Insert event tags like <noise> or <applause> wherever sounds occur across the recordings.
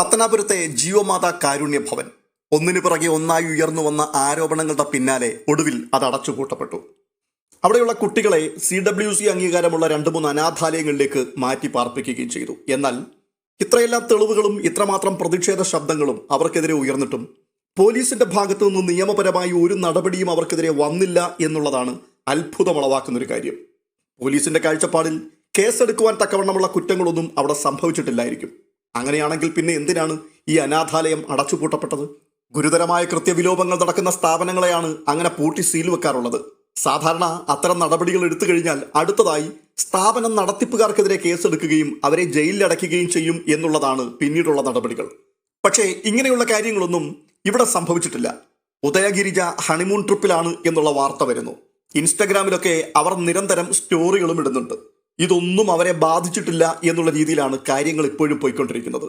പത്തനാപുരത്തെ ജീവമാതാ കാരുണ്യ ഭവൻ. ഒന്നിനു പിറകെ ഒന്നായി ഉയർന്നു വന്ന ആരോപണങ്ങളുടെ പിന്നാലെ ഒടുവിൽ അത് അടച്ചുപൂട്ടപ്പെട്ടു. അവിടെയുള്ള കുട്ടികളെ സി ഡബ്ല്യു സി അംഗീകാരമുള്ള രണ്ട് മൂന്ന് അനാഥാലയങ്ങളിലേക്ക് മാറ്റി പാർപ്പിക്കുകയും ചെയ്തു. എന്നാൽ ഇത്രയെല്ലാം തെളിവുകളും ഇത്രമാത്രം പ്രതിഷേധ ശബ്ദങ്ങളും അവർക്കെതിരെ ഉയർന്നിട്ടും പോലീസിന്റെ ഭാഗത്തു നിന്ന് നിയമപരമായി ഒരു നടപടിയും അവർക്കെതിരെ വന്നില്ല എന്നുള്ളതാണ് അത്ഭുതമുളവാക്കുന്ന ഒരു കാര്യം. പോലീസിന്റെ കാഴ്ചപ്പാടിൽ കേസെടുക്കുവാൻ തക്കവണ്ണമുള്ള കുറ്റങ്ങളൊന്നും അവിടെ സംഭവിച്ചിട്ടില്ലായിരിക്കും. അങ്ങനെയാണെങ്കിൽ പിന്നെ എന്തിനാണ് ഈ അനാഥാലയം അടച്ചുപൂട്ടപ്പെട്ടത്? ഗുരുതരമായ കൃത്യവിലോപങ്ങൾ നടക്കുന്ന സ്ഥാപനങ്ങളെയാണ് അങ്ങനെ പൂട്ടി സീൽ വെക്കാറുള്ളത്. സാധാരണ അത്തരം നടപടികൾ എടുത്തു കഴിഞ്ഞാൽ അടുത്തതായി സ്ഥാപനം നടത്തിപ്പുകാർക്കെതിരെ കേസെടുക്കുകയും അവരെ ജയിലിലടയ്ക്കുകയും ചെയ്യും എന്നുള്ളതാണ് പിന്നീടുള്ള നടപടികൾ. പക്ഷേ ഇങ്ങനെയുള്ള കാര്യങ്ങളൊന്നും ഇവിടെ സംഭവിച്ചിട്ടില്ല. ഉദയഗിരിജ ഹണിമൂൺ ട്രിപ്പിലാണ് എന്നുള്ള വാർത്ത വരുന്നു. ഇൻസ്റ്റഗ്രാമിലൊക്കെ അവർ നിരന്തരം സ്റ്റോറികളും ഇടുന്നുണ്ട്. ഇതൊന്നും അവരെ ബാധിച്ചിട്ടില്ല എന്നുള്ള രീതിയിലാണ് കാര്യങ്ങൾ ഇപ്പോഴും പോയിക്കൊണ്ടിരിക്കുന്നത്.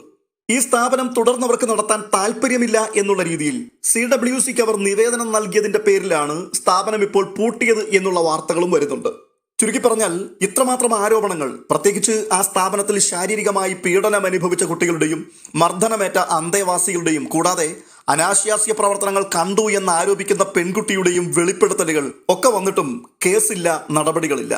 ഈ സ്ഥാപനം തുടർന്നവർക്ക് നടത്താൻ താല്പര്യമില്ല എന്നുള്ള രീതിയിൽ സി ഡബ്ല്യു സിക്ക് അവർ നിവേദനം നൽകിയതിന്റെ പേരിലാണ് സ്ഥാപനം ഇപ്പോൾ പൂട്ടിയത് എന്നുള്ള വാർത്തകളും വരുന്നുണ്ട്. ചുരുക്കി പറഞ്ഞാൽ ഇത്രമാത്രം ആരോപണങ്ങൾ പ്രത്യേകിച്ച് ആ സ്ഥാപനത്തിൽ ശാരീരികമായി പീഡനം അനുഭവിച്ച കുട്ടികളുടെയും മർദ്ദനമേറ്റ അന്തേവാസികളുടെയും കൂടാതെ അനാശാസ്യ പ്രവർത്തനങ്ങൾ കണ്ടു എന്ന് ആരോപിക്കുന്ന പെൺകുട്ടിയുടെയും വെളിപ്പെടുത്തലുകൾ ഒക്കെ വന്നിട്ടും കേസില്ല നടപടികളില്ല.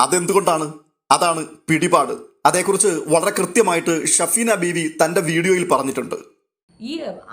അതെന്തുകൊണ്ടാണ് അതാണ് പിടിപാട്. അതേക്കുറിച്ച് വളരെ കൃത്യമായിട്ട് ഷഫീന ബീവി തന്റെ വീഡിയോയിൽ പറഞ്ഞിട്ടുണ്ട്. ഈ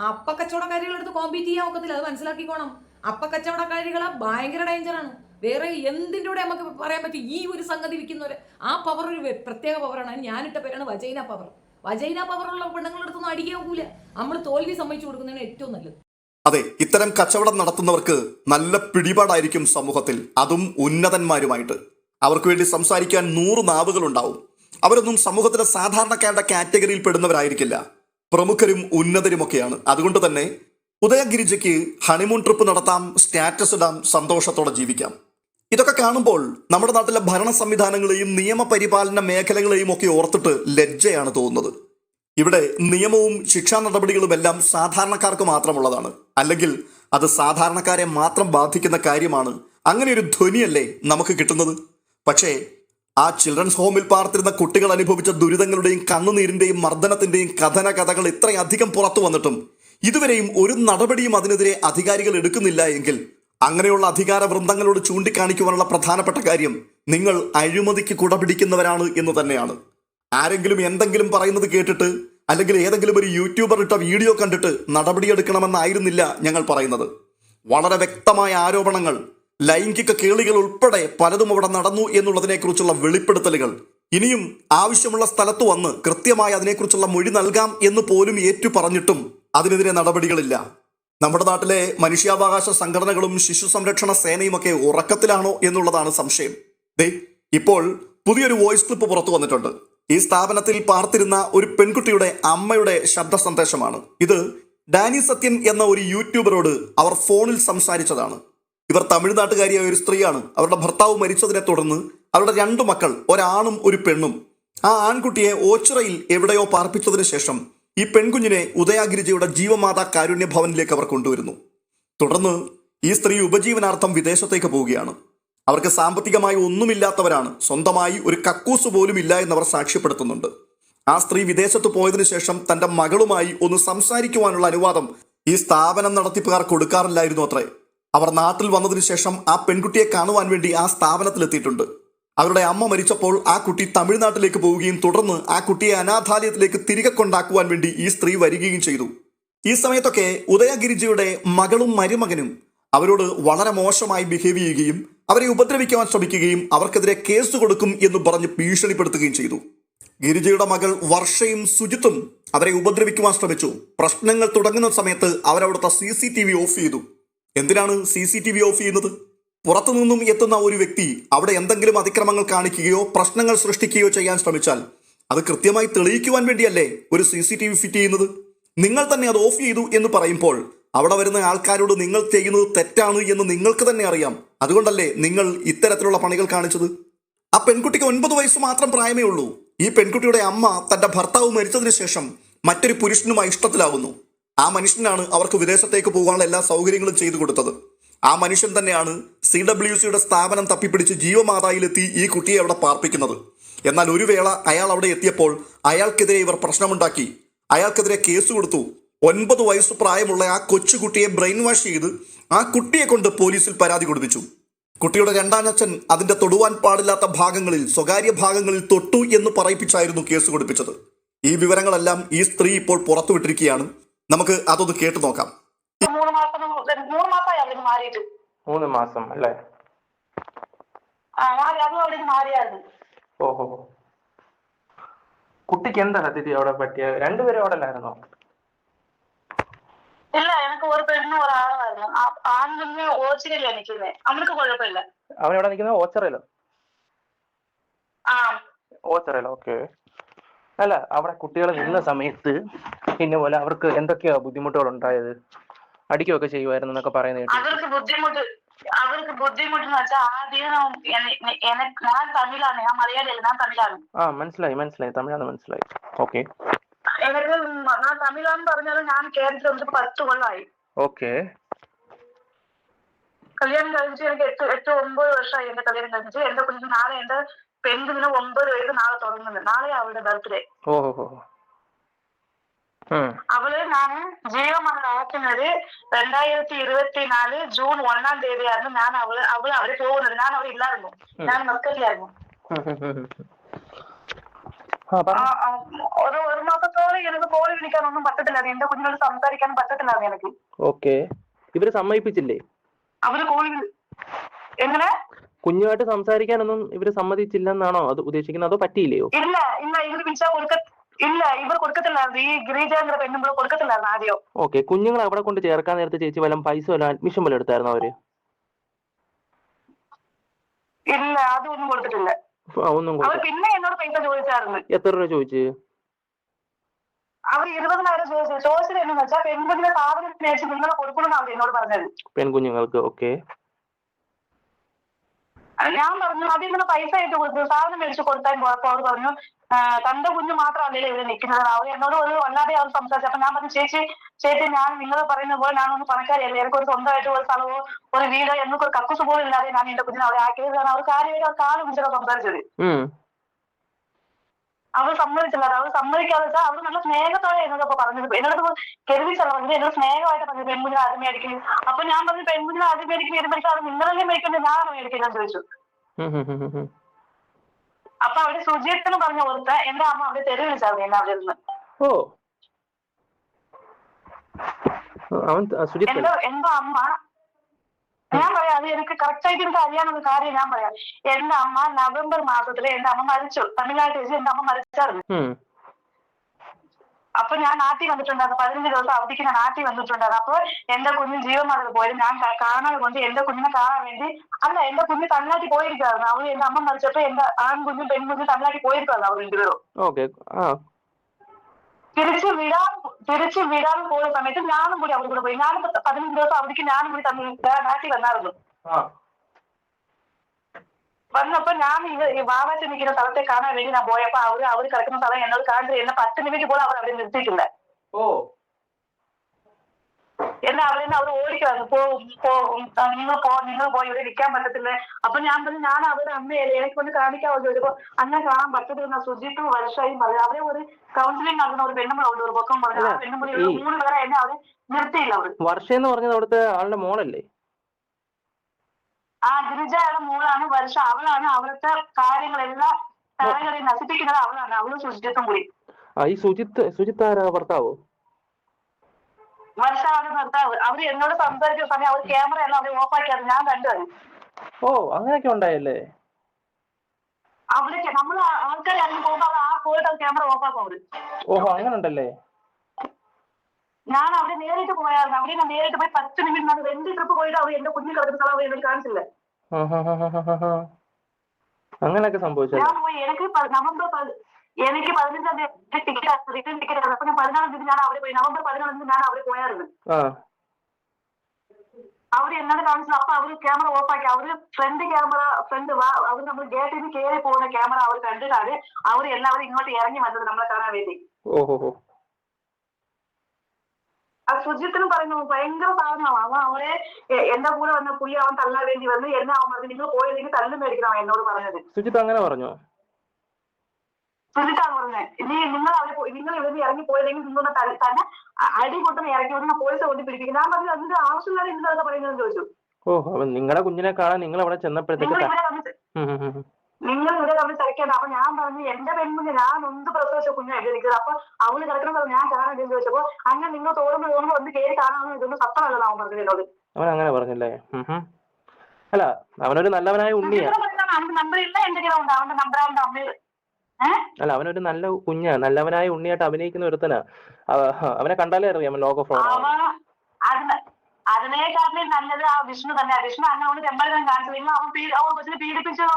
അപ്പ കച്ചവടക്കാരികളെടുത്ത് കോമ്പീറ്റ് ചെയ്യാൻ ഒക്കത്തില്ല അത് മനസ്സിലാക്കിക്കോണം. അപ്പ കച്ചവടക്കാരികളെ ഭയങ്കര ഡേഞ്ചറാണ് വേറെ എന്തിന്റെ കൂടെ നമുക്ക് പറയാൻ പറ്റും? ഈ ഒരു സംഗതി വിൽക്കുന്നവര് ആ പവർ ഒരു പ്രത്യേക പവറാണ് ഞാനിട്ട പേരാണ് വജൈന പവർ വജൈന പവറുള്ള പെണ്ണുങ്ങളെടുത്തൊന്നും അടിക്കാൻ പോകില്ല നമ്മൾ തോൽവി സമ്മതിച്ചു കൊടുക്കുന്നതാണ് ഏറ്റവും നല്ലത്. അതെ ഇത്തരം കച്ചവടം നടത്തുന്നവർക്ക് നല്ല പിടിപാടായിരിക്കും സമൂഹത്തിൽ. അതും ഉന്നതന്മാരുമായിട്ട്. അവർക്ക് വേണ്ടി സംസാരിക്കാൻ നൂറ് നാവുകളുണ്ടാവും. അവരൊന്നും സമൂഹത്തിലെ സാധാരണക്കാരുടെ കാറ്റഗറിയിൽ പെടുന്നവരായിരിക്കില്ല. പ്രമുഖരും ഉന്നതരുമൊക്കെയാണ്. അതുകൊണ്ട് തന്നെ ഉദയഗിരിജയ്ക്ക് ഹണിമൂൺ ട്രിപ്പ് നടത്താം സ്റ്റാറ്റസ് ഇടാം സന്തോഷത്തോടെ ജീവിക്കാം. ഇതൊക്കെ കാണുമ്പോൾ നമ്മുടെ നാട്ടിലെ ഭരണ സംവിധാനങ്ങളെയും നിയമപരിപാലന മേഖലകളെയും ഒക്കെ ഓർത്തിട്ട് ലജ്ജയാണ് തോന്നുന്നത്. ഇവിടെ നിയമവും ശിക്ഷാ നടപടികളും എല്ലാം സാധാരണക്കാർക്ക് മാത്രമുള്ളതാണ്. അല്ലെങ്കിൽ അത് സാധാരണക്കാരെ മാത്രം ബാധിക്കുന്ന കാര്യമാണ്. അങ്ങനെ ഒരു ധ്വനിയല്ലേ നമുക്ക് കിട്ടുന്നത്? പക്ഷേ ആ ചിൽഡ്രൻസ് ഹോമിൽ പാർത്തിരുന്ന കുട്ടികൾ അനുഭവിച്ച ദുരിതങ്ങളുടെയും കണ്ണുനീരിന്റെയും മർദ്ദനത്തിന്റെയും കഥന കഥകൾ ഇത്രയധികം പുറത്തു വന്നിട്ടും ഇതുവരെയും ഒരു നടപടിയും അതിനെതിരെ അധികാരികൾ എടുക്കുന്നില്ല എങ്കിൽ അങ്ങനെയുള്ള അധികാര വൃന്ദങ്ങളോട് ചൂണ്ടിക്കാണിക്കുവാനുള്ള പ്രധാനപ്പെട്ട കാര്യം നിങ്ങൾ അഴിമതിക്ക് കുടപിടിക്കുന്നവരാണ് എന്ന് തന്നെയാണ്. ആരെങ്കിലും എന്തെങ്കിലും പറയുന്നത് കേട്ടിട്ട് അല്ലെങ്കിൽ ഏതെങ്കിലും ഒരു യൂട്യൂബർ ഇട്ട വീഡിയോ കണ്ടിട്ട് നടപടിയെടുക്കണമെന്നായിരുന്നില്ല ഞങ്ങൾ പറയുന്നത്. വളരെ വ്യക്തമായ ആരോപണങ്ങൾ ലൈംഗിക കേളികൾ ഉൾപ്പെടെ പലതും അവിടെ നടന്നു എന്നുള്ളതിനെക്കുറിച്ചുള്ള വെളിപ്പെടുത്തലുകൾ. ഇനിയും ആവശ്യമുള്ള സ്ഥലത്ത് വന്ന് കൃത്യമായി അതിനെക്കുറിച്ചുള്ള മൊഴി നൽകാം എന്ന് പോലും ഏറ്റു പറഞ്ഞിട്ടും അതിനെതിരെ നടപടികളില്ല. നമ്മുടെ നാട്ടിലെ മനുഷ്യാവകാശ സംഘടനകളും ശിശു സംരക്ഷണ സേനയും ഒക്കെ ഉറക്കത്തിലാണോ എന്നുള്ളതാണ് സംശയം. ദേ ഇപ്പോൾ പുതിയൊരു വോയിസ് ക്ലിപ്പ് പുറത്തു വന്നിട്ടുണ്ട്. ഈ സ്ഥാപനത്തിൽ പാർത്തിരുന്ന ഒരു പെൺകുട്ടിയുടെ അമ്മയുടെ ശബ്ദ സന്ദേശമാണ്. ഇത് ഡാനി സത്യൻ എന്ന ഒരു യൂട്യൂബറോട് അവർ ഫോണിൽ സംസാരിച്ചതാണ്. ഇവർ തമിഴ്നാട്ടുകാരിയായ ഒരു സ്ത്രീയാണ്. അവരുടെ ഭർത്താവ് മരിച്ചതിനെ തുടർന്ന് അവരുടെ രണ്ടു മക്കൾ ഒരാണും ഒരു പെണ്ണും. ആ ആൺകുട്ടിയെ ഓച്ചിറയിൽ എവിടെയോ പാർപ്പിച്ചതിന് ശേഷം ഈ പെൺകുഞ്ഞിനെ ഉദയാഗിരിജയുടെ ജീവമാതാ കാരുണ്യ ഭവനിലേക്ക് അവർ കൊണ്ടുവരുന്നു. തുടർന്ന് ഈ സ്ത്രീ ഉപജീവനാർത്ഥം വിദേശത്തേക്ക് പോവുകയാണ്. അവർക്ക് സാമ്പത്തികമായി ഒന്നുമില്ലാത്തവരാണ്. സ്വന്തമായി ഒരു കക്കൂസ് പോലും ഇല്ല എന്നവർ സാക്ഷ്യപ്പെടുത്തുന്നുണ്ട്. ആ സ്ത്രീ വിദേശത്ത് പോയതിനു ശേഷം തന്റെ മകളുമായി ഒന്ന് സംസാരിക്കുവാനുള്ള അനുവാദം ഈ സ്ഥാപനം നടത്തിപ്പുകാർ കൊടുക്കാറില്ലായിരുന്നു അത്രേ. അവർ നാട്ടിൽ വന്നതിന് ശേഷം ആ പെൺകുട്ടിയെ കാണുവാൻ വേണ്ടി ആ സ്ഥാപനത്തിലെത്തിയിട്ടുണ്ട്. അവരുടെ അമ്മ മരിച്ചപ്പോൾ ആ കുട്ടി തമിഴ്നാട്ടിലേക്ക് പോവുകയും തുടർന്ന് ആ കുട്ടിയെ അനാഥാലയത്തിലേക്ക് തിരികെ കൊണ്ടാക്കുവാൻ വേണ്ടി ഈ സ്ത്രീ വരികയും ചെയ്തു. ഈ സമയത്തൊക്കെ ഉദയഗിരിജയുടെ മകളും മരുമകനും അവരോട് വളരെ മോശമായി ബിഹേവ് ചെയ്യുകയും അവരെ ഉപദ്രവിക്കാൻ ശ്രമിക്കുകയും അവർക്കെതിരെ കേസ് കൊടുക്കും എന്ന് പറഞ്ഞ് ഭീഷണിപ്പെടുത്തുകയും ചെയ്തു. ഗിരിജയുടെ മകൾ വർഷയും സുജിത്തും അവരെ ഉപദ്രവിക്കുവാൻ ശ്രമിച്ചു. പ്രശ്നങ്ങൾ തുടങ്ങുന്ന സമയത്ത് അവരവിടുത്തെ C C T V off ചെയ്തു. എന്തിനാണ് C C T V off ചെയ്യുന്നത്? പുറത്തു നിന്നും എത്തുന്ന ഒരു വ്യക്തി അവിടെ എന്തെങ്കിലും അതിക്രമങ്ങൾ കാണിക്കുകയോ പ്രശ്നങ്ങൾ സൃഷ്ടിക്കുകയോ ചെയ്യാൻ ശ്രമിച്ചാൽ അത് കൃത്യമായി തെളിയിക്കുവാൻ വേണ്ടിയല്ലേ ഒരു C C T V fit ചെയ്യുന്നത്? നിങ്ങൾ തന്നെ അത് ഓഫ് ചെയ്തു എന്ന് പറയുമ്പോൾ അവിടെ വരുന്ന ആൾക്കാരോട് നിങ്ങൾ ചെയ്യുന്നത് തെറ്റാണ് എന്ന് നിങ്ങൾക്ക് തന്നെ അറിയാം. അതുകൊണ്ടല്ലേ നിങ്ങൾ ഇത്തരത്തിലുള്ള പണികൾ കാണിച്ചത്? ആ പെൺകുട്ടിക്ക് ഒൻപത് വയസ്സ് മാത്രം പ്രായമേ ഉള്ളൂ. ഈ പെൺകുട്ടിയുടെ അമ്മ തന്റെ ഭർത്താവ് മരിച്ചതിന് ശേഷം മറ്റൊരു പുരുഷനുമായി ഇഷ്ടത്തിലാവുന്നു. ആ മനുഷ്യനാണ് അവർക്ക് വിദേശത്തേക്ക് പോകാനുള്ള എല്ലാ സൗകര്യങ്ങളും ചെയ്തു കൊടുത്തത്. ആ മനുഷ്യൻ തന്നെയാണ് സി ഡബ്ല്യു സിയുടെ സ്ഥാപനം തപ്പിപ്പിടിച്ച് ജീവമാതായിലെത്തി ഈ കുട്ടിയെ അവിടെ പാർപ്പിക്കുന്നത്. എന്നാൽ ഒരു വേള അയാൾ അവിടെ എത്തിയപ്പോൾ അയാൾക്കെതിരെ ഇവർ പ്രശ്നമുണ്ടാക്കി. അയാൾക്കെതിരെ കേസ് കൊടുത്തു. ഒൻപത് വയസ്സ് പ്രായമുള്ള ആ കൊച്ചുകുട്ടിയെ ബ്രെയിൻ വാഷ് ചെയ്ത് ആ കുട്ടിയെ കൊണ്ട് പോലീസിൽ പരാതി കൊടുപ്പിച്ചു. കുട്ടിയുടെ രണ്ടാനച്ഛൻ അതിന്റെ തൊടുവാൻ പാടില്ലാത്ത ഭാഗങ്ങളിൽ സ്വകാര്യ ഭാഗങ്ങളിൽ തൊട്ടു എന്ന് പറയിപ്പിച്ചായിരുന്നു കേസ് കൊടുപ്പിച്ചത്. ഈ വിവരങ്ങളെല്ലാം ഈ സ്ത്രീ ഇപ്പോൾ പുറത്തുവിട്ടിരിക്കുകയാണ്. നമുക്ക് അതൊന്ന് കേട്ടു നോക്കാം. മൂന്ന് മാസം മൂന്ന് മാസമായി അവിടെ മാറിയിട്ട്. മൂന്ന് മാസം അല്ലേ? ആ മാറി അതും അവിടെ മാറിയായിരുന്നു. ഓഹോ. കുട്ടിക്ക് എന്താ സത്യത്തിൽ അവിടെ പറ്റിയ? രണ്ടുപേരും അവിടെ അല്ലായിരുന്നോ? ഇല്ല എനിക്ക് ഒരു പെണ്ണും ഒരാളായിരുന്നു ആണിന് ഓച്ചിരില്ല നിൽക്കുന്നത് അവനക്ക് കുഴപ്പമില്ല. അവൻ എവിടെ നിൽക്കുന്നത് ഓച്ചറയിലോ? ആ. ഓച്ചറയിലോ? ഓക്കെ. അല്ല അവിടെ കുട്ടികൾ നിന്ന സമയത്ത് പിന്നെ പോലെ അവർക്ക് എന്തൊക്കെയാ ബുദ്ധിമുട്ടുകൾ ഉണ്ടായത്? അടിക്കുകയൊക്കെ ചെയ്യുമായിരുന്നു എന്നൊക്കെ പറയുന്നത് അവർക്ക് ബുദ്ധിമുട്ട് അവർക്ക് ബുദ്ധിമുട്ടെന്ന് വെച്ചാൽ ആദ്യം ഞാൻ തമിഴാണ് ഞാൻ മലയാളിയല്ല ഞാൻ തമിഴാണ്. ആ മനസ്സിലായി മനസ്സിലായി. തമിഴാണ് മനസ്സിലായി. ഓക്കെ. എനിക്ക് ഞാൻ തമിഴാന്ന് പറഞ്ഞാൽ ഞാൻ കേരളത്തിൽ വന്നിട്ട് പത്ത് കൊല്ലമായി ഓക്കെ. കല്യാണം കഴിച്ച് എനിക്ക് എട്ട് എട്ട് ഒമ്പത് വർഷമായി എന്റെ കല്യാണം കഴിച്ചിട്ട് എന്റെ കുഞ്ഞു നാളെ എന്റെ പെൺകുഞ്ഞിന് ഒമ്പത് വയസ്സ് നാളെ തുടങ്ങുന്നത് നാളെ അവളുടെ ബർത്ത്ഡേ ഓഹോ അവൾ ഞാൻ ജീവമരണമാക്കുന്നത് രണ്ടായിരത്തി ഇരുപത്തിനാല് ജൂൺ ഒന്നാം തീയതിയായിരുന്നു ഞാൻ അവൾ അവൾ അവർ പോകുന്നത്. ഞാൻ അവിടെ ഇല്ലായിരുന്നു. ഞാൻ നിർക്കല്ലായിരുന്നു ഒരു ഒരു മാസത്തോളം എനിക്ക് കോളി വിളിക്കാനൊന്നും പറ്റത്തില്ല. എന്റെ കുഞ്ഞിനോട് സംസാരിക്കാനും പറ്റത്തില്ലായിരുന്നു എനിക്ക്. ഓക്കെ. ഇവർ സമ്മതിപ്പിച്ചില്ലേ? അവർ കോളി എങ്ങനെ? കുഞ്ഞുമായിട്ട് സംസാരിക്കാനൊന്നും ഇവർ സമ്മതിച്ചില്ലെന്നാണോ അത് ഉദ്ദേശിക്കുന്നത്? അതോ പറ്റിയില്ലയോ? ഇല്ല ഇല്ല ഇവർ വിളിച്ചാൽ കൊടുക്ക ഇല്ല ഇവർ കൊടുക്കത്തില്ലായിരുന്നു. ഈ എന്ന പെണ്ണുമ്പോൾ കൊടുക്കത്തില്ലായിരുന്നു ആദ്യം. ഓക്കെ കുഞ്ഞുങ്ങളെ അവിടെ കൊണ്ട് ചേർക്കാൻ നേരത്തെ ചേച്ചി വല്ല പൈസ വല്ല അഡ്മിഷൻ വല്ല എടുത്തായിരുന്നു അവർ? ഇല്ല അതൊന്നും കൊടുത്തിട്ടില്ല. ആ, ഒന്നും അവർ പിന്നെ എന്നോട് പൈസ ചോദിച്ചായിരുന്നു. എത്ര രൂപ ചോദിച്ചു? അവർ ഇരുപതിനായിരം ചോദിച്ചു. ചോദിച്ചത് എന്ന് വെച്ചാൽ പെൺകുഞ്ഞിനെ സാധനം മേടിച്ച് നിങ്ങൾ കൊടുക്കണം അവർ എന്നോട് പറഞ്ഞത്. പെൺകുഞ്ഞുങ്ങൾക്ക് ഓക്കെ. ഞാൻ പറഞ്ഞു അതിൽ നിന്ന് പൈസ ആയിട്ട് കൊടുത്തു സാധനം മേടിച്ച് കൊടുത്താൽ പോയപ്പോ അവർ പറഞ്ഞു "ആ, തന്റെ മാത്രം മാത്രമല്ലേ ഇവിടെ നിൽക്കുന്നത്? അവർ എന്നോട് ഒരു വല്ലാതെ അവർ സംസാരിച്ചു. അപ്പൊ ഞാൻ പറഞ്ഞു ചേച്ചി ചേച്ചി ഞാൻ നിങ്ങൾ പറയുന്ന പോലെ ഞാനൊന്ന് പണക്കാരിയല്ലേ? എനിക്ക് ഒരു സ്വന്തമായിട്ട് ഒരു സ്ഥലമോ ഒരു വീടോ എന്നൊക്കെ ഒരു കക്കൂസ് പോലും ഇല്ലാതെ ഞാൻ എന്റെ കുഞ്ഞിനെ അവിടെ ആക്കിയത് കാരണം അവർ കാര്യമായിട്ട് അവർ കാൽ പിടിച്ചാണ് സംസാരിച്ചത്. ഉം അവർ സമ്മതിച്ചില്ല അവർ സമ്മതിക്കാതെ വെച്ചാൽ അവർ നല്ല സ്നേഹത്തോടെ എന്നോടൊക്കെ പറഞ്ഞത്. എന്നോട് കരുതിച്ചല്ല പറഞ്ഞത്. എന്നോട് സ്നേഹമായിട്ട് പറഞ്ഞത് പെൺകുഞ്ഞിനെ ആദ്യം മേടിക്കും. അപ്പൊ ഞാൻ പറഞ്ഞു പെൺകുഞ്ഞിനെ ആദ്യം മേടിക്കും ഇത് മേടിക്കും അത് നിങ്ങളല്ലേ മേടിക്കുന്നത് ഞാനാണ് മേടിക്കുന്നത് ചോദിച്ചു. അപ്പൊ അവിടെ സുജീത്തിന് പറഞ്ഞ ഓർത്ത് എന്റെ അമ്മ അവിടെ തെരുവ് വിളിച്ചായിരുന്നു എന്നെ അവിടെ നിന്ന് ഓ. എന്റെ എന്റെ അമ്മ ഞാൻ പറയാം അത് എനിക്ക് കറക്റ്റ് ആയിട്ട് എനിക്ക് അറിയാവുന്ന കാര്യം ഞാൻ പറയാം. എന്റെ അമ്മ നവംബർ മാസത്തിൽ എന്റെ അമ്മ മരിച്ചു. തമിഴ്നാട്ടിൽ വെച്ച് എന്റെ അമ്മ മരിച്ചായിരുന്നു. അപ്പൊ ഞാൻ നാട്ടിൽ വന്നിട്ടുണ്ടായിരുന്നു. പതിനഞ്ച് ദിവസം അവധിക്ക് ഞാൻ നാട്ടിൽ വന്നിട്ടുണ്ടായിരുന്നു. അപ്പൊ എന്റെ കുഞ്ഞ് ജീവമാർഗം പോയത് ഞാൻ കാണാതെ കൊണ്ട് എന്റെ കുഞ്ഞിനെ കാണാൻ വേണ്ടി അല്ല എന്റെ കുഞ്ഞ് തമിഴ്നാട്ടിൽ പോയിരിക്കായിരുന്നു അവർ എന്റെ അമ്മ മരിച്ചപ്പോ എന്റെ ആൺകുഞ്ഞും പെൺകുഞ്ഞും തമിഴ്നാട്ടിൽ പോയിരിക്കായിരുന്നു അവർ രണ്ടുപേരും. തിരിച്ച് വിടാൻ തിരിച്ചു വിടാൻ പോയ സമയത്ത് ഞാനും കൂടി അവിടെ കൂടെ പോയി. ഞാനും പതിനഞ്ച് ദിവസം അവധിക്ക് ഞാനും കൂടി തമ്മിൽ നാട്ടിൽ വന്നായിരുന്നു. വന്നപ്പോ ഞാൻ ഈ വാവാച്ച നിൽക്കുന്ന സ്ഥലത്തെ കാണാൻ വേണ്ടി ഞാൻ പോയപ്പോ അവർ അവർ കിടക്കുന്ന സ്ഥലം എന്നോട് കാണിച്ചു എന്നെ പത്ത് മിനിറ്റ് പോലും അവർ അവിടെ നിർത്തിയിട്ടില്ല. ഓ. എന്നെ അവിടെ നിന്ന് അവർ ഓടിക്കുവായിരുന്നു പോ നിങ്ങൾ പോ നിങ്ങൾ പോയി ഇവിടെ നിൽക്കാൻ പറ്റത്തില്ല. അപ്പൊ ഞാൻ പറഞ്ഞു ഞാൻ അവരുടെ അമ്മയല്ലേ എനിക്ക് ഒന്ന് കാണിക്കാവോ ചോദിച്ചപ്പോ അങ്ങനെ കാണാൻ പറ്റത്തില്ല സുജിത്തും വർഷയും പറഞ്ഞു. അവരെ ഒരു കൗൺസിലിംഗ് നടന്ന ഒരു പെണ്ണുമ്പോൾ ഒരു പൊക്കം പറഞ്ഞു ആ പെണ്ണുമ്പോൾ മൂന്ന് പേരെ എന്നെ അവർ നിർത്തിയില്ല അവർ. വർഷ എന്ന് പറഞ്ഞത് അവിടുത്തെ ആളുടെ മോളല്ലേ? ആ ഗിരിജയുടെ മോളാണ് വർഷ. അവളാണ് അവിടുത്തെ കാര്യങ്ങളെല്ലാം കാര്യങ്ങളെ നശിപ്പിക്കുന്നത്. അവളാണ് അവളും സുജിത്തും കൂടി. ആ ഈ സുജിത്ത് സുജിത്ത് ആരാ? ഭർത്താവോ? അവിടെ നിർത്താവ് അവർ എന്നോട് സംസാരിക്കുന്ന സമയം അവർ ക്യാമറ എല്ലാം അവർ ഓഫാക്കിയത് ഞാൻ കണ്ടത് ഓ അങ്ങനെയൊക്കെ ഉണ്ടായല്ലേ? അവിടെ നമ്മൾ ആൾക്കാർ ഇറങ്ങി പോകുമ്പോൾ ആ പോയിട്ട് ക്യാമറ ഓഫാക്കും അവർ. ഓഹോ അങ്ങനെ ഉണ്ടല്ലേ ഞാൻ അവിടെ നേരിട്ട് പോയായിരുന്നു. അവിടെ ഞാൻ നേരിട്ട് പോയി പത്ത് മിനിറ്റ് ഞാൻ രണ്ട് ട്രിപ്പ് പോയിട്ട് അവർ എന്റെ കുഞ്ഞു കിടക്കുന്ന സ്ഥലം അവർ കാണിച്ചില്ല. അങ്ങനെയൊക്കെ സംഭവിച്ചു ഞാൻ പോയി. എനിക്ക് നവംബർ എനിക്ക് പതിനഞ്ചാം തീയതി ടിക്കറ്റ് റിട്ടേൺ ടിക്കറ്റ് അപ്പൊ ഞാൻ പതിനാലാം തീയതി ഞാൻ അവിടെ പോയി. നവംബർ പതിനാലാം തീയതി ഞാൻ അവിടെ പോയായിരുന്നു. അവർ എന്നോട് കാണിച്ചു. അപ്പൊ അവർ ക്യാമറ ഓഫാക്കി അവർ ഫ്രണ്ട് ക്യാമറ ഫ്രണ്ട് അവർ നമ്മൾ ഗേറ്റിൽ നിന്ന് കയറി പോകുന്ന ക്യാമറ അവർ കണ്ടിട്ടാണ് അവർ എല്ലാവരും ഇങ്ങോട്ട് ഇറങ്ങി വന്നത് നമ്മളെ കാണാൻ വേണ്ടി. ആ സുജിത്തിന് പറയുന്നു ഭയങ്കര സാധനമാണ് അവൻ അവരെ എന്റെ കൂടെ വന്ന പുള്ളി അവൻ തല്ലാൻ വേണ്ടി വന്ന് എന്നെ അവൻ പറഞ്ഞു നിങ്ങൾ പോയില്ലെങ്കിൽ തല്ലും മേടിക്കണം എന്നോട് പറഞ്ഞത്. സുജിത്ത് അങ്ങനെ പറഞ്ഞോ? സുജിത്താണ് പറഞ്ഞത്. ഇനി നിങ്ങൾ പോയി നിങ്ങൾ ഇവിടെ നിന്ന് ഇറങ്ങി പോയില്ലെങ്കിൽ നിങ്ങളുടെ തല തന്നെ അടി കൊണ്ടുവന്ന് ഇറങ്ങി വന്ന പോലീസ് കൊണ്ട് പിടിപ്പിക്കും. ഞാൻ പറഞ്ഞു അതിന്റെ ആവശ്യമില്ലാതെ എന്താണ് പറയുന്നത് ചോദിച്ചു. ഓ നിങ്ങളുടെ കുഞ്ഞിനെ കാണാൻ നിങ്ങൾ അവിടെ ചെന്നപ്പോഴത്തേക്ക് നിങ്ങൾ ഇവിടെ തമ്മിൽ തിരക്കേണ്ട അപ്പൊ ഞാൻ പറഞ്ഞു എന്റെ പെൺകുഞ്ഞ് ഞാൻ ഒന്ന് പ്രസവിച്ച കുഞ്ഞായിട്ട് എനിക്കത് അപ്പൊ അവൾ കിടക്കണം ഞാൻ കാണാൻ ചോദിച്ചപ്പോ അങ്ങനെ നിങ്ങൾ തോന്നുന്നു തോന്നുന്നു ഒന്ന് കയറി കാണാമെന്ന് ഇതൊന്നും സത്യമല്ലെന്ന് അവൻ പറഞ്ഞു എന്നോട് അവൻ അങ്ങനെ പറഞ്ഞില്ലേ. അല്ല അവനൊരു നല്ലവനായ ഉണ്ണിയാണ് നമ്പർ ഇല്ല എന്റെ കയ്യിലുണ്ട്. അവന്റെ നമ്പർ അവന്റെ അമ്മയിൽ അല്ല അവൻ ഒരു നല്ല കുഞ്ഞാ. നല്ലവനായ ഉണ്ണിയായിട്ട് അഭിനയിക്കുന്ന ഒരുത്തനാ. അവനെ കണ്ടാലേ അറിയാം ലോക ഫോൺ അവ അതിന് അതിനേക്കാട്ടിലും നല്ലത് ആ വിഷ്ണു തന്നെയാ വിഷ്ണു അങ്ങനെ ചെമ്പഴകം കാണിച്ചു. നിങ്ങൾ അവൻ അവൻ പീഡിപ്പിച്ചത്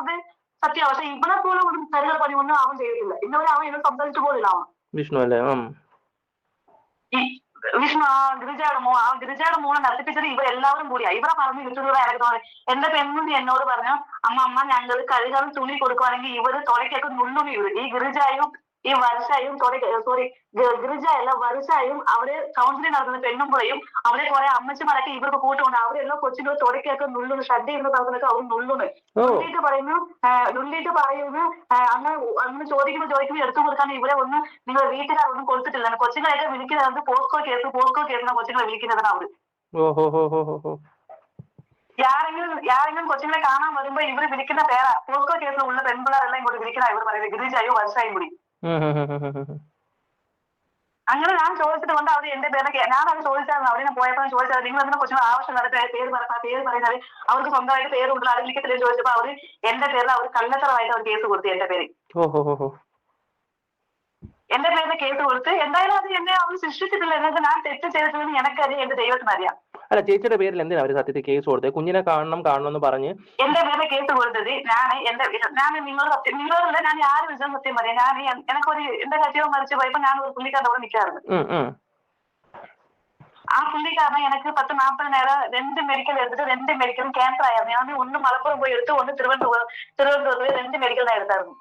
സത്യം. പക്ഷെ ഇവിടെ പോലും ഒരു തരുന്ന പണിയൊന്നും അവൻ ചെയ്തിട്ടില്ല. ഇന്നവരെ അവൻ ഇന്ന് സംസാരിച്ചു പോലില്ല അവൻ. വിഷ്ണു അല്ലേ? വിഷ്ണു ആ ഗിരിജയുടെ മോ ആ ഗിരിജയുടെ മോളെ നടത്തിപ്പിച്ചത് ഇവരെല്ലാവരും കൂടിയാ. ഇവരെ പറഞ്ഞു തോന്നി എന്റെ പെൺകുഞ്ഞി എന്നോട് പറഞ്ഞു അമ്മ അമ്മ ഞങ്ങൾ കഴുകാൻ തുണി കൊടുക്കുവാണെങ്കിൽ ഇവർ തുടക്കൊക്കെ നുള്ളുണി ഇവർ ഈ ഗിരിജായും ഈ വർഷയും സോറി ഗിരിജ അല്ല വർഷയും അവർ കൗൺസിലിംഗ് നടത്തുന്ന പെണ്ണുമ്പോഴും അവരെ കുറെ അമ്മച്ചിമാരൊക്കെ ഇവർക്ക് കൂട്ടുകൊണ്ട് അവരെല്ലാം കൊച്ചിന്റെ തുടക്കൊക്കെ നുള്ളുന്നു. ഷഡ് ചെയ്യുന്ന സ്ഥലത്തൊക്കെ അവർ നുള്ളുന്നു. നുള്ളിട്ട് നുള്ളിയിട്ട് പറയുന്നു നുള്ളിട്ട് നുള്ളിയിട്ട് പറയുന്നു അങ്ങ് അങ്ങനെ ചോദിക്കുമ്പോൾ ചോദിക്കുമ്പോൾ എടുത്തു കൊടുക്കാൻ ഇവിടെ ഒന്ന് നിങ്ങൾ വീട്ടുകാരൊന്നും കൊടുത്തിട്ടില്ല കൊച്ചുങ്ങളെയൊക്കെ വിളിക്കുന്നത് പോസ്കോ കേസ് പോസ്കോ കേസിനാണ് കൊച്ചുങ്ങളെ വിളിക്കുന്നതാണ് അവർ. യാരെങ്കിലും യാരെങ്കിലും കൊച്ചുങ്ങളെ കാണാൻ വരുമ്പോ ഇവർ വിളിക്കുന്ന പേരാ. പോസ്കോ കേസിലുള്ള പെൺപിള്ളേരെല്ലാം ഇങ്ങോട്ട് വിളിക്കുന്ന ഇവർ പറയുന്നത്. ഗിരിജായോ വർഷായും കൂടി. <laughs> അങ്ങനെ ഞാൻ ചോദിച്ചിട്ട് കൊണ്ട് അവർ എന്റെ പേരൊക്കെ ഞാൻ അത് ചോദിച്ചായിരുന്നു. അവരിനെ പോയപ്പോൾ ചോദിച്ചത് നിങ്ങൾ അതിനെ കുറിച്ച് ആവശ്യം നടത്തിയ പേര് പറഞ്ഞ പേര് പറയുന്നത് അവർക്ക് സ്വന്തമായിട്ട് പേര് കൊടുത്തില്ല അത് വിളിക്കത്തില്ലെന്ന് ചോദിച്ചപ്പോൾ അവർ എന്റെ പേരിൽ അവർ കള്ളത്തരമായിട്ട് അവർ കേസ് കൊടുത്തു എന്റെ പേര്. എന്റെ പേരിൽ കേസ് കൊടുത്ത് എന്തായാലും അത് എന്നെ അവർ സൃഷ്ടിച്ചിട്ടില്ല എന്നത് ഞാൻ തെറ്റ് ചെയ്തിട്ടുണ്ടെന്ന് എനിക്കറിയാം എന്റെ ദൈവത്തിന് അറിയാം. അല്ല ചേച്ചിയുടെ പേരിൽ എന്തിനാ അവർ സത്യത്തിൽ കേസ് കൊടുത്തത്? കുഞ്ഞിനെ കാണണം കാണണം എന്ന് പറഞ്ഞ് എന്റെ പേരിൽ കേസ് കൊടുത്തത് ഞാൻ എന്റെ ഞാൻ നിങ്ങളോട് സത്യം നിങ്ങളോടല്ല ഞാൻ ആര് വിളിച്ചാൽ സത്യം പറയാം? ഞാൻ എനിക്കൊരു എന്റെ കച്ചവടം മരിച്ചു പോയപ്പോ ഞാൻ ഒരു പുള്ളിക്കാരുടെ കൂടെ നിൽക്കാറുണ്ട്. ആ പുള്ളിക്കാരനെ എനിക്ക് പത്ത് നാൽപ്പത് നേരം രണ്ട് മെഡിക്കൽ എടുത്തിട്ട് രണ്ട് മെഡിക്കൽ ക്യാൻസർ ആയിരുന്നു. ഞാൻ ഒന്ന് മലപ്പുറം പോയി എടുത്തു ഒന്ന് തിരുവനന്തപുരം തിരുവനന്തപുരത്ത് പോയി രണ്ട് മെഡിക്കൽ എടുത്തായിരുന്നു.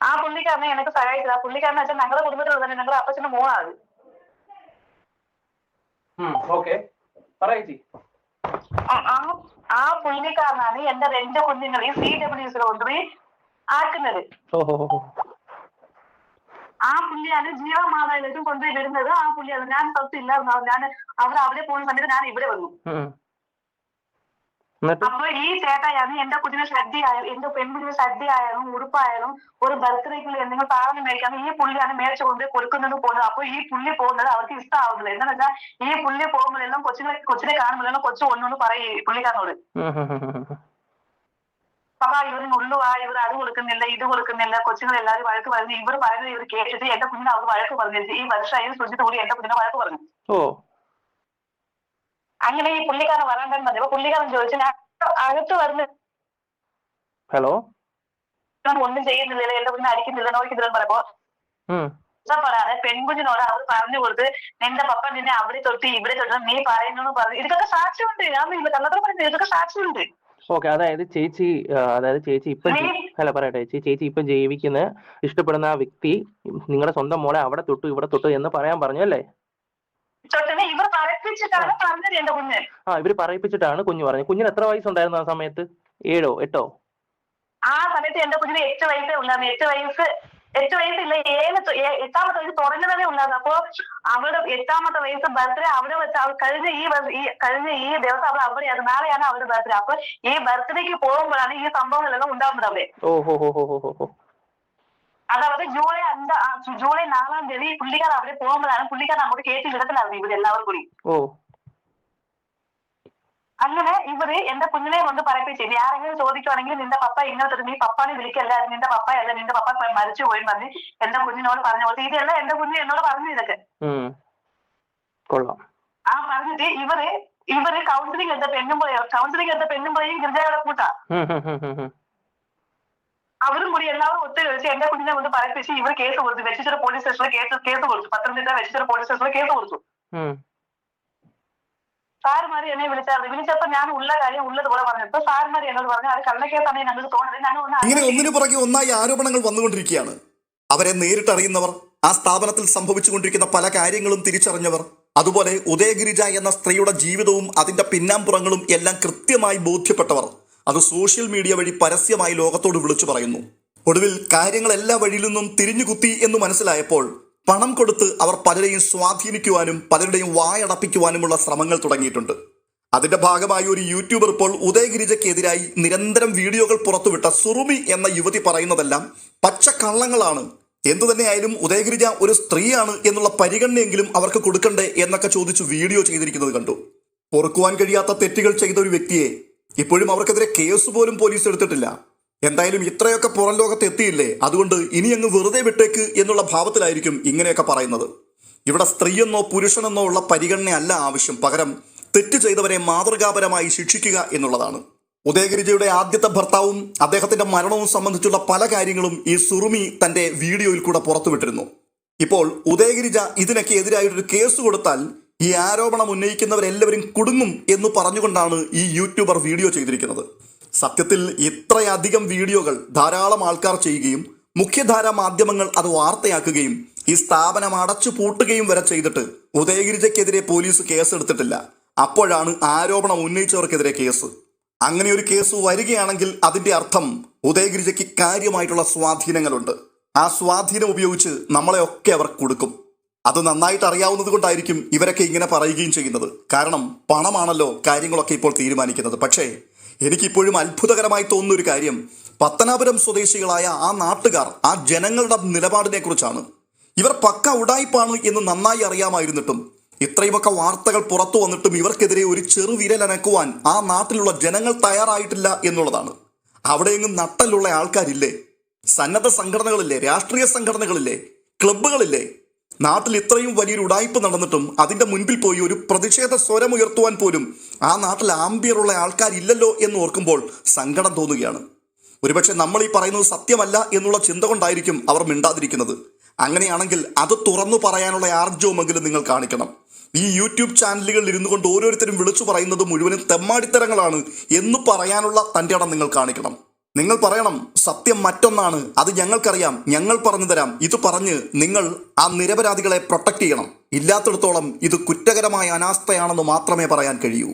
ആ പുള്ളിക്കാരനെ എനിക്ക് സഹായിച്ചത്. ആ പുള്ളിക്കാരനെ വെച്ചാൽ ഞങ്ങളുടെ കുടുംബത്തിൽ തന്നെ ഞങ്ങളുടെ അപ്പച്ചന്റെ മോളാണ് ഓക്കെ പറയേച്ചി ആ- പുള്ളിക്കാരനാണ് എന്റെ രണ്ട് കുഞ്ഞുങ്ങളെയും സി ഡബ്ല്യൂസിൽ കൊണ്ടുപോയി ആക്കുന്നത്. ആ പുള്ളിയാണ് ജീവമാതാവിലേക്കും കൊണ്ടുപോയി വരുന്നത് ആ പുള്ളിയാണ് ഞാൻ സ്ഥലത്ത് ഇല്ലായിരുന്നു ഞാൻ അവർ അവിടെ പോകുന്ന സമയത്ത് ഞാൻ ഇവിടെ വന്നു. അപ്പൊ ഈ ചേട്ടായാണ് എന്റെ കുഞ്ഞിന് ശ്രദ്ധയായാലും എന്റെ പെൺകുഞ്ഞിന് ശ്രദ്ധയായാലും ഉടുപ്പായാലും ഒരു ബർത്ത്ഡേക്കുള്ള എന്തെങ്കിലും സാധനം മേടിക്കാൻ ഈ പുള്ളിയാണ് മേടിച്ചു കൊണ്ട് കൊടുക്കുന്നത് പോകുന്നത് അപ്പൊ ഈ പുള്ളി പോകുന്നത് അവർക്ക് ഇഷ്ടമാവുന്നില്ല എന്താണെന്ന് വെച്ചാൽ ഈ പുള്ളി പോകുമ്പോഴെല്ലാം കൊച്ചിനെ കൊച്ചിനെ കാണുമ്പോഴെല്ലാം കൊച്ചു ഒന്നൊന്ന് പറയും ഈ പുള്ളിക്കാരനോട്. പപ്പ ഇവർ ഉള്ളുവാ ഇവർ അത് കൊടുക്കുന്നില്ല ഇത് കൊടുക്കുന്നില്ല കൊച്ചുങ്ങൾ എല്ലാവരും വഴക്ക് പറഞ്ഞു. ഇവർ പറയുന്നത് ഇവർ കേട്ടിട്ട് എന്റെ കുഞ്ഞിനെ അവർ വഴക്ക് പറഞ്ഞു ഈ വർഷമായി കൂടി എന്റെ കുഞ്ഞിനെ വഴക്ക് പറഞ്ഞു. അങ്ങനെ ഈ പുള്ളിക്കാരൻ വരാണ്ടെന്ന് പറഞ്ഞു അപ്പൊ പുള്ളിക്കാരൻ ചോദിച്ചു ഞാൻ അകത്ത് വരുന്ന ഹലോ? ഒന്നും ചെയ്യുന്നില്ല എന്റെ കുഞ്ഞിനെ അടിക്കുന്നില്ല നോക്കുന്നില്ലെന്ന് പറയുമ്പോ. പറയാതെ പെൺകുഞ്ഞിനോട് അവർ പറഞ്ഞു കൊടുത്ത് നിന്റെ പപ്പ നിന്നെ അവിടെ തൊട്ട് ഇവിടെ തൊട്ട് നീ പറയുന്നു പറഞ്ഞു. ഇതൊക്കെ സാക്ഷ്യമുണ്ട് ഞാൻ കള്ളത്തിൽ പറഞ്ഞു ഇതൊക്കെ സാക്ഷ്യമുണ്ട്. ഓക്കെ അതായത് ചേച്ചി അതായത് ചേച്ചി ഇപ്പം അല്ല പറയട്ടെ ചേച്ചി ചേച്ചി ഇപ്പം ജീവിക്കുന്ന ഇഷ്ടപ്പെടുന്ന ആ വ്യക്തി നിങ്ങളുടെ സ്വന്തം മോളെ അവിടെ തൊട്ടു ഇവിടെ തൊട്ടു എന്ന് പറയാൻ പറഞ്ഞു അല്ലേ? ഇവർ പറയിപ്പിച്ചിട്ടാണ് പറഞ്ഞത് എന്റെ കുഞ്ഞ്. ആ ഇവർ പറയിപ്പിച്ചിട്ടാണ് കുഞ്ഞു പറഞ്ഞത്. കുഞ്ഞിന് എത്ര വയസ്സുണ്ടായിരുന്നു ആ സമയത്ത്? ഏഴോ എട്ടോ? ആ സമയത്ത് എന്റെ കുഞ്ഞിന് എട്ട് വയസ്സേ ഉണ്ടായിരുന്നു എട്ട് വയസ്സ് എട്ട് വയസ്സില്ല ഏഴ് എട്ടാമത്തെ വയസ്സ് തുടങ്ങുന്നതേ ഉണ്ടായിരുന്നു അപ്പൊ അവളുടെ എട്ടാമത്തെ വയസ്സ് ബർത്ത്ഡേ അവിടെ വെച്ച് അവൾ കഴിഞ്ഞ ഈ ഈ കഴിഞ്ഞ ഈ ദിവസം അവൾ അവിടെയാണ് നാളെയാണ് അവളുടെ ബർത്ത്ഡേ അപ്പൊ ഈ ബർത്ത്ഡേക്ക് പോകുമ്പോഴാണ് ഈ സംഭവങ്ങളെല്ലാം ഉണ്ടാകുന്നത് അവിടെ. ഓ ஜூலை அந்த ஜூலை ഹോ தேதி ഹോ അതായത് ജൂലൈ അഞ്ച് ജൂലൈ നാലാം തീയതി പുള്ളിക്കാർ അവിടെ പോകുമ്പോഴാണ് പുള്ളിക്കാർ നമ്മുടെ കയറ്റി വിടത്തിലായിരുന്നു ഇവർ എല്ലാവരും കൂടി. ഓ. അങ്ങനെ ഇവർ എന്റെ കുഞ്ഞിനെ കൊണ്ട് പറയിപ്പിച്ചു ഇനി ആരെങ്കിലും ചോദിക്കുവാണെങ്കിൽ നിന്റെ പപ്പ ഇങ്ങനത്തെ നീ പപ്പാനെ വിളിക്കല്ല? നിന്റെ പപ്പ അല്ല നിന്റെ പപ്പ മരിച്ചു പോയി പറഞ്ഞ് എന്റെ കുഞ്ഞിനോട് പറഞ്ഞ പോലെ ഇതല്ല എന്റെ കുഞ്ഞ് എന്നോട് പറഞ്ഞു ഇതൊക്കെ. ആ പറഞ്ഞിട്ട് ഇവർ ഇവർ കൗൺസിലിംഗ് എടുത്ത പെണ്ണും പോയോ കൗൺസിലിംഗ് എടുത്ത പെണ്ണും പോയി ഗിരിജയുടെ കൂട്ടാ. അവരും കൂടി എല്ലാവരും ഒത്തിരി വെച്ച് എന്റെ കുഞ്ഞിനെ കൊണ്ട് പറയിപ്പിച്ച് ഇവർ കേസ് കൊടുത്തു. വെച്ചിച്ചിറ പോലീസ് സ്റ്റേഷനിൽ കേസ് കേസ് കൊടുത്തു. പത്തനംതിട്ട വെച്ചിച്ചിറ പോലീസ് സ്റ്റേഷനിൽ കേസ് കൊടുത്തു. സാറുമാര് എന്നെ വിളിച്ചായിരുന്നു. വിളിച്ചപ്പോ ഞാൻ ഉള്ള കാര്യം ഉള്ളതുപോലെ പറഞ്ഞു. ഇപ്പൊ സാറുമാര് എന്നോട് പറഞ്ഞു അത് കള്ളക്കേസാണ് ഞങ്ങൾക്ക് തോന്നുന്നത്. ഞങ്ങൾ ഇങ്ങനെ ഒന്നിനു പുറകെ ഒന്നായി ആരോപണങ്ങൾ വന്നുകൊണ്ടിരിക്കുകയാണ്. അവരെ നേരിട്ടറിയുന്നവർ ആ സ്ഥാപനത്തിൽ സംഭവിച്ചുകൊണ്ടിരിക്കുന്ന പല കാര്യങ്ങളും തിരിച്ചറിഞ്ഞവർ അതുപോലെ ഉദയഗിരിജ എന്ന സ്ത്രീയുടെ ജീവിതവും അതിന്റെ പിന്നാമ്പുറങ്ങളും എല്ലാം കൃത്യമായി ബോധ്യപ്പെട്ടവർ. അത് സോഷ്യൽ മീഡിയ വഴി പരസ്യമായി ലോകത്തോട് വിളിച്ചു പറയുന്നു. ഒടുവിൽ കാര്യങ്ങൾ എല്ലാ വഴിയിൽ നിന്നും തിരിഞ്ഞു കുത്തി എന്ന് മനസ്സിലായപ്പോൾ പണം കൊടുത്ത് അവർ പലരെയും സ്വാധീനിക്കുവാനും പലരുടെയും വായടപ്പിക്കുവാനുമുള്ള ശ്രമങ്ങൾ തുടങ്ങിയിട്ടുണ്ട്. അതിന്റെ ഭാഗമായി ഒരു യൂട്യൂബർ ഇപ്പോൾ ഉദയഗിരിജയ്ക്കെതിരായി നിരന്തരം വീഡിയോകൾ പുറത്തുവിട്ട സുറുമി എന്ന യുവതി പറയുന്നതെല്ലാം പച്ചക്കള്ളങ്ങളാണ്. എന്തു തന്നെയായാലും ഉദയഗിരിജ ഒരു സ്ത്രീയാണ് എന്നുള്ള പരിഗണനയെങ്കിലും അവർക്ക് കൊടുക്കണ്ടേ എന്നൊക്കെ ചോദിച്ചു വീഡിയോ ചെയ്തിരിക്കുന്നത് കണ്ടു. പൊറുക്കുവാൻ കഴിയാത്ത തെറ്റുകൾ ചെയ്ത ഒരു വ്യക്തിയെ ഇപ്പോഴും അവർക്കെതിരെ കേസ് പോലും പോലീസ് എടുത്തിട്ടില്ല. എന്തായാലും ഇത്രയൊക്കെ പുറം ലോകത്ത് എത്തിയില്ലേ? അതുകൊണ്ട് ഇനി അങ്ങ് വെറുതെ വിട്ടേക്ക് എന്നുള്ള ഭാവത്തിലായിരിക്കും ഇങ്ങനെയൊക്കെ പറയുന്നത്. ഇവിടെ സ്ത്രീയെന്നോ പുരുഷനെന്നോ ഉള്ള പരിഗണനയല്ല ആവശ്യം. പകരം തെറ്റ് ചെയ്തവരെ മാതൃകാപരമായി ശിക്ഷിക്കുക എന്നുള്ളതാണ്. ഉദയഗിരിജയുടെ ആദ്യത്തെ ഭർത്താവും അദ്ദേഹത്തിന്റെ മരണവും സംബന്ധിച്ചുള്ള പല കാര്യങ്ങളും ഈ സുറുമി തന്റെ വീഡിയോയിൽ കൂടെ പുറത്തുവിട്ടിരുന്നു. ഇപ്പോൾ ഉദയഗിരിജ ഇതിനൊക്കെ എതിരായിട്ടൊരു കേസ് കൊടുത്താൽ ഈ ആരോപണം ഉന്നയിക്കുന്നവരെല്ലാവരും കുടുങ്ങും എന്ന് പറഞ്ഞുകൊണ്ടാണ് ഈ യൂട്യൂബർ വീഡിയോ ചെയ്തിരിക്കുന്നത്. സത്യത്തിൽ ഇത്രയധികം വീഡിയോകൾ ധാരാളം ആൾക്കാർ ചെയ്യുകയും മുഖ്യധാര മാധ്യമങ്ങൾ അത് വാർത്തയാക്കുകയും ഈ സ്ഥാപനം അടച്ചു പൂട്ടുകയും വരെ ചെയ്തിട്ട് ഉദയഗിരിജയ്ക്കെതിരെ പോലീസ് കേസെടുത്തിട്ടില്ല. അപ്പോഴാണ് ആരോപണം ഉന്നയിച്ചവർക്കെതിരെ കേസ്. അങ്ങനെ ഒരു കേസ് വരികയാണെങ്കിൽ അതിന്റെ അർത്ഥം ഉദയഗിരിജയ്ക്ക് കാര്യമായിട്ടുള്ള സ്വാധീനങ്ങളുണ്ട്. ആ സ്വാധീനം ഉപയോഗിച്ച് നമ്മളെ ഒക്കെ അവർ കൊടുക്കും. അത് നന്നായിട്ട് അറിയാവുന്നത് കൊണ്ടായിരിക്കും ഇവരൊക്കെ ഇങ്ങനെ പറയുകയും ചെയ്യുന്നത്. കാരണം പണമാണല്ലോ കാര്യങ്ങളൊക്കെ ഇപ്പോൾ തീരുമാനിക്കുന്നത്. പക്ഷേ എനിക്കിപ്പോഴും അത്ഭുതകരമായി തോന്നുന്ന ഒരു കാര്യം. പത്തനാപുരം സ്വദേശികളായ ആ നാട്ടുകാർ ആ ജനങ്ങളുടെ നിലപാടിനെ കുറിച്ചാണ് ഇവർ പക്ക ഉടായ്പാണ് എന്ന് നന്നായി അറിയാമായിരുന്നിട്ടും ഇത്രയുമൊക്കെ വാർത്തകൾ പുറത്തു വന്നിട്ടും ഇവർക്കെതിരെ ഒരു ചെറു വിരലനക്കുവാൻ ആ നാട്ടിലുള്ള ജനങ്ങൾ തയ്യാറായിട്ടില്ല എന്നുള്ളതാണ്. അവിടെയെങ്ങും നട്ടലുള്ള ആൾക്കാരില്ലേ? സന്നദ്ധ സംഘടനകളില്ലേ? രാഷ്ട്രീയ സംഘടനകളില്ലേ? ക്ലബ്ബുകളില്ലേ? നാട്ടിൽ ഇത്രയും വലിയൊരു ഉടായ്പ നടന്നിട്ടും അതിന്റെ മുൻപിൽ പോയി ഒരു പ്രതിഷേധ സ്വരം ഉയർത്തുവാൻ പോലും ആ നാട്ടിൽ ആംബിയറുള്ള ആൾക്കാരില്ലല്ലോ എന്ന് ഓർക്കുമ്പോൾ സങ്കടം തോന്നുകയാണ്. ഒരുപക്ഷെ നമ്മൾ ഈ പറയുന്നത് സത്യമല്ല എന്നുള്ള ചിന്ത കൊണ്ടായിരിക്കും അവർ മിണ്ടാതിരിക്കുന്നത്. അങ്ങനെയാണെങ്കിൽ അത് തുറന്നു പറയാനുള്ള ആർജവുമെങ്കിലും നിങ്ങൾ കാണിക്കണം. ഈ യൂട്യൂബ് ചാനലുകളിൽ ഇരുന്നു കൊണ്ട് ഓരോരുത്തരും വിളിച്ചു പറയുന്നത് മുഴുവനും തെമ്മാടിത്തരങ്ങളാണ് എന്ന് പറയാനുള്ള തന്റെ ഇടം നിങ്ങൾ കാണിക്കണം. നിങ്ങൾ പറയണം സത്യം മറ്റൊന്നാണ് അത് ഞങ്ങൾക്കറിയാം ഞങ്ങൾ പറഞ്ഞു തരാം. ഇത് പറഞ്ഞ് നിങ്ങൾ ആ നിരപരാധികളെ പ്രൊട്ടക്ട് ചെയ്യണം. ഇല്ലാത്തിടത്തോളം ഇത് കുറ്റകരമായ അനാസ്ഥയാണെന്ന് മാത്രമേ പറയാൻ കഴിയൂ.